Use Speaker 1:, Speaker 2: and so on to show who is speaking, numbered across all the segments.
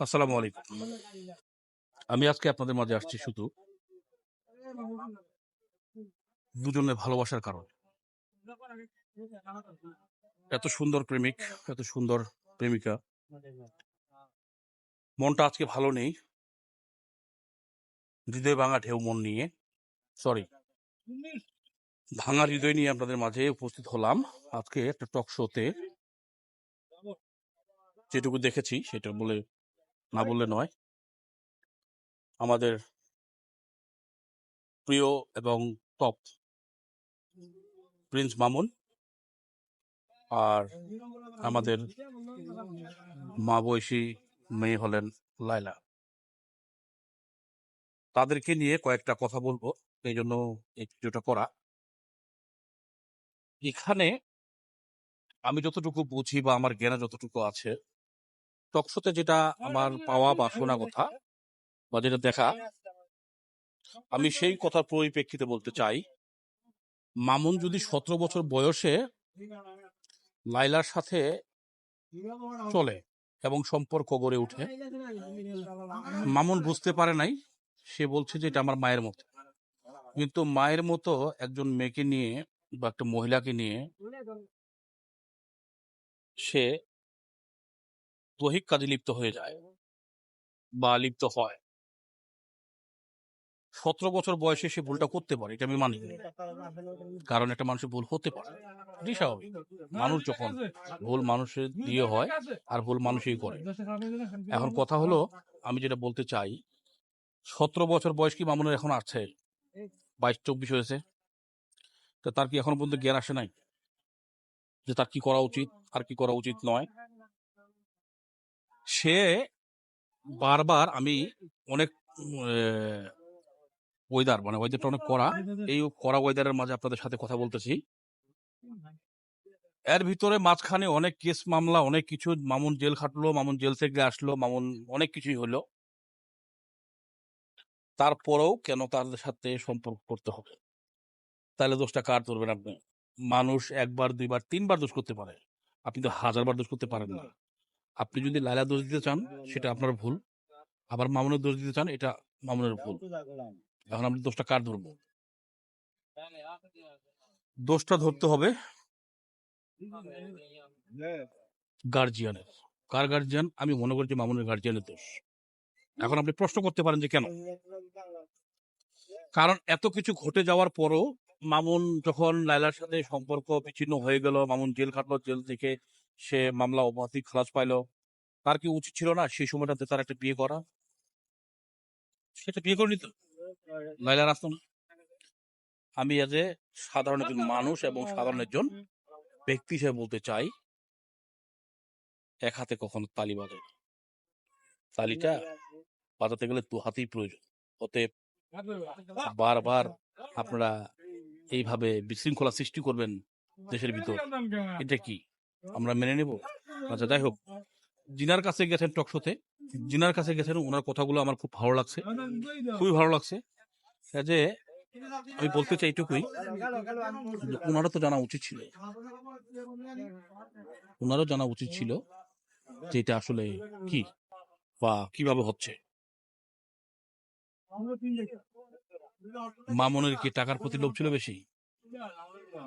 Speaker 1: আসসালামু আলাইকুম। আমি আজকে আপনাদের মাঝে আসছি শুধু দুজনের ভালোবাসার কারণ। এত সুন্দর প্রেমিক, এত সুন্দর প্রেমিকা। মনটা আজকে ভালো নেই। হৃদয় ভাঙা ঢেউ মন নিয়ে সরি ভাঙা হৃদয় নিয়ে আপনাদের মাঝে উপস্থিত হলাম আজকে একটা টক শোতে যেটুকু দেখেছি সেটা বলে না বললে নয়। আমাদের প্রিয় এবং টপ প্রিন্স মামুন আর আমাদের মা বয়সী মেয়ে হলেন লাইলা তাদেরকে নিয়ে কয়েকটা কথা বলব, এই জন্য এই করা। এখানে আমি যতটুকু বুঝি বা আমার জ্ঞানে যতটুকু আছে টকশোতে যেটা আমার পাওয়া বা শোনা কথা বা যেটা দেখা আমি সেই কথার পরিপ্রেক্ষিতে বলতে চাই মামুন যদি সতেরো বছর বয়সে লাইলার সাথে চলে এবং সম্পর্ক গড়ে উঠে মামুন বুঝতে পারে নাই সে বলছে যে এটা আমার মায়ের মতো। কিন্তু মায়ের মতো একজন মেয়েকে নিয়ে বা একটা মহিলাকে নিয়ে সে দৈহিক কাজে লিপ্ত হয়ে যায় বা লিপ্ত হয়। সতেরো বছর বয়সে সে ভুলটা করতে পারে, এটা আমি মানি কারণ একটা মানুষের ভুল হতে পারে, এটাই স্বাভাবিক। মানুষ যখন ভুল মানুষের দিয়ে হয় আর ভুল মানুষই করে। এখন কথা হলো, আমি যেটা বলতে চাই, সতেরো বছর বয়স কি মামুনের এখন আছে? বাইশ, চব্বিশ হয়েছে। তো তার কি এখন পর্যন্ত জ্ঞান আসে নাই? যে তার কি করা উচিত, আর কি করা উচিত নয়? সে বারবার আমি অনেক ওয়েদার মানে ওয়েদারটা অনেক কড়া। এই কড়া ওয়েদারের মাঝে আপনাদের সাথে কথা বলতেছি। এর ভিতরে মাঝখানে অনেক কেস মামলা, অনেক কিছু। মামুন জেল খাটলো, মামুন জেল থেকে আসলো, মামুন অনেক কিছুই হলো। তারপরেও কেন তাদের সাথে সম্পর্ক করতে হবে? তাহলে দোষটা কার ধরবেন আপনি? মানুষ একবার, দুইবার, তিনবার দোষ করতে পারে। আপনি তো হাজারবার দোষ করতে পারেন না। আপনি যদি লাইলা দোষ দিতে চান, সেটা আপনার ভুল। আবার মামুনের দোষ দিতে চান, এটা মামুনের ভুল। এখন আপনি দোষটা কার ধরবো? দোষটা ধরতে হবে গার্জিয়ানের কার গার্জিয়ান আমি মনে করি যে মামুনের গার্জিয়ানের দোষ। এখন আপনি প্রশ্ন করতে পারেন যে কেন? কারণ এত কিছু ঘটে যাওয়ার পরও মামুন যখন লাইলার সাথে সম্পর্ক বিচ্ছিন্ন হয়ে গেল, মামুন জেল খাটলো, জেল থেকে সে মামলা অবাধি খালাস পাইলো। তার কি উচিত ছিল না সেই সময়টাতে তার একটা বিয়ে করা? সেটা বিয়ে করে নিত। না। আমি সাধারণ একজন মানুষ এবং সাধারণ একজন ব্যক্তি হিসেবে বলতে চাই, এক হাতে কখনো তালি বাজে তালিটা বাজাতে গেলে দু হাতেই প্রয়োজন। অতএব বারবার আপনারা এইভাবে বিশৃঙ্খলা সৃষ্টি করবেন দেশের ভিতর। এটা কি? আমরা মেনে নেব। আচ্ছা যাই হোক। জিনার কাছে গেছেন টকশোতে জিনার কাছে গেছেন, ওনার কথাগুলো আমার খুব ভালো লাগছে। খুবই ভালো লাগছে। যে আমি বলতে চাই এটুকুই ওনারও তো জানা উচিত ছিল। ওনারও জানা উচিত ছিল যে এটা আসলে কি বা কীভাবে হচ্ছে। মামনের কি টাকার প্রতি লোভ ছিল বেশি?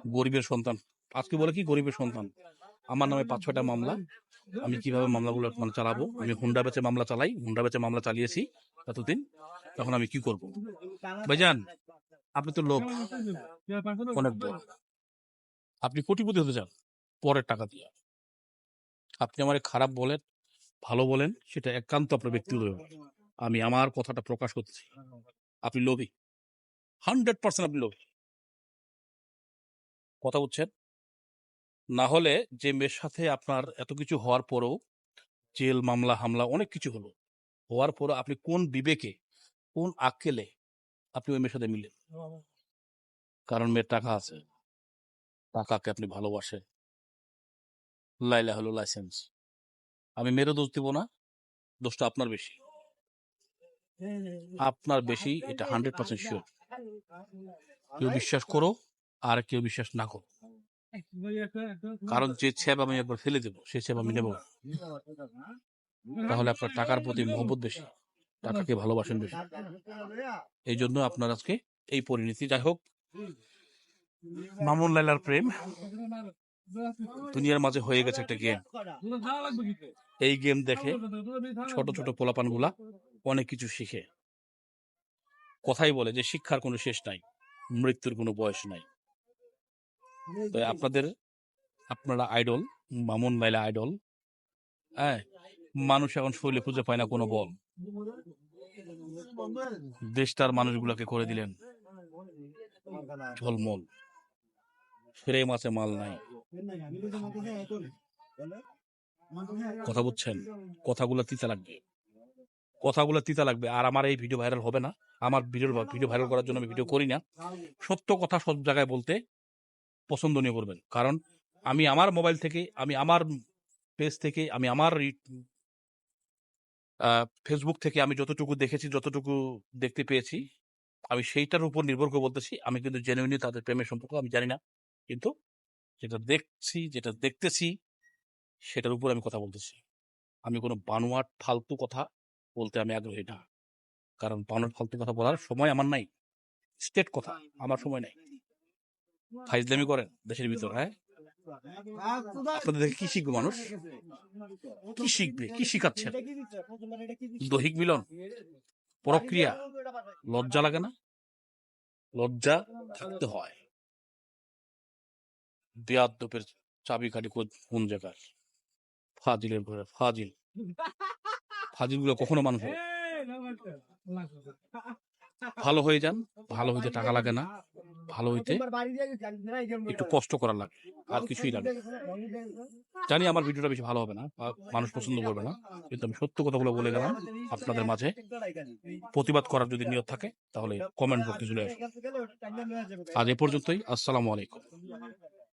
Speaker 1: গরিবের সন্তান। আজকে বলে কি গরিবের সন্তান? আমার নামে পাঁচ ছয়টা মামলা। আমি কীভাবে মামলাগুলো মানে চালাবো? আমি হুন্ডা বেচে মামলা চালাই, হুন্ডা বেচে মামলা চালিয়েছি এতদিন। তখন আমি কি করব? ভাইজান, আপনি তো লোক। অনেক বড়। আপনি কোটিপতি হতে চান, পরের টাকা দিয়ে। আপনি আমার খারাপ বলেন, ভালো বলেন, সেটা একান্ত আপনার ব্যক্তিগত আমি আমার কথাটা প্রকাশ করতেছি। আপনি লোভী। হান্ড্রেড পার্সেন্ট আপনি লোভী। কথা বুঝছেন? না হলে যে মেয়ের সাথে আপনার এত কিছু হওয়ার পরেও জেল, মামলা, হামলা অনেক কিছু হলো। হওয়ার পরও আপনি কোন বিবেকে, কোন আক্কেলে আপনি ওই মেয়ের সাথে মিলেন? কারণ মেয়ের টাকা আছে। টাকাকে আপনি ভালোবাসেন লাইলা হলো লাইসেন্স। আমি মেয়েরও দোষ দিব না, দোষটা আপনার বেশি। আপনার বেশি, এটা হান্ড্রেড পার্সেন্ট শিওর কেউ বিশ্বাস করো আর কেউ বিশ্বাস না করো। কারণ যে ছ্যাপ আমি একবার ফেলে দেবো সে ছ্যাপ আমি নেব তাহলে আপনার টাকার প্রতি মহব্বত বেশি টাকাকে ভালোবাসেন বেশি। এই জন্য আপনার আজকে এই পরিণতি। যাই হোক মামুন লাইলার প্রেম দুনিয়ার মাঝে হয়ে গেছে একটা গেম এই গেম দেখে ছোট ছোট পোলাপানগুলা অনেক কিছু শিখে। কথাই বলে যে শিক্ষার কোনো শেষ নাই মৃত্যুর কোনো বয়স নাই। তো আপনাদের আপনারা আইডল মামুন লাইলা আইডল হ্যাঁ? মানুষ এখন শৈলে খুঁজে পায় না কোনো বল। দেশটার মানুষগুলাকে করে দিলেন। ঝলমল। ফ্রেম আছে মাল নাই। কথা বুঝছেন কথাগুলো তিতা লাগবে। কথাগুলো তিতা লাগবে। আর আমার এই ভিডিও ভাইরাল হবে না। আমার ভিডিও ভিডিও ভাইরাল করার জন্য আমি ভিডিও করি না। সত্য কথা সব জায়গায় বলতে পছন্দনীয় করবেন কারণ আমি আমার মোবাইল থেকে, আমি আমার পেজ থেকে, আমি আমার ফেসবুক থেকে আমি যতটুকু দেখেছি, যতটুকু দেখতে পেয়েছি, আমি সেইটার উপর নির্ভর করে বলতেছি। আমি কিন্তু জেনুইনলি তাদের প্রেমের সম্পর্ক আমি জানি না। কিন্তু যেটা দেখছি, যেটা দেখতেছি, সেটার উপর আমি কথা বলতেছি। আমি কোনো বানোয়াট, ফালতু কথা বলতে আমি আগ্রহী না। কারণ বানোয়াট, ফালতু কথা বলার সময় আমার নাই। স্টেট কথা, আমার সময় নাই। ফাইজলামি করেন দেশের ভিতর হ্যাঁ? আপনাদের কি শিখবে মানুষ? কি শিখবে? কি শিখাচ্ছেন? দৈহিক মিলন, প্রক্রিয়া, লজ্জা লাগে না? লজ্জা থাকতে হয়। বেয়াদ্দপের চাবি কাঠি কোন জায়গার? ফাজিলের ঘরে, ফাজিল। ফাজিলগুলো কখনো মানুষ? ভালো হয়ে যান ভালো হইতে টাকা লাগে না ভালো হইতে একটু কষ্ট করা লাগে আর কিছুই লাগে না। জানি আমার ভিডিওটা বেশি ভালো হবে না মানুষ পছন্দ করবে না কিন্তু আমি সত্য কথাগুলো বলে গেলাম আপনাদের মাঝে। প্রতিবাদ করার যদি নিয়ত থাকে তাহলে কমেন্ট বক্সে চলে আসুন। আজ এ পর্যন্তই আসসালামু আলাইকুম।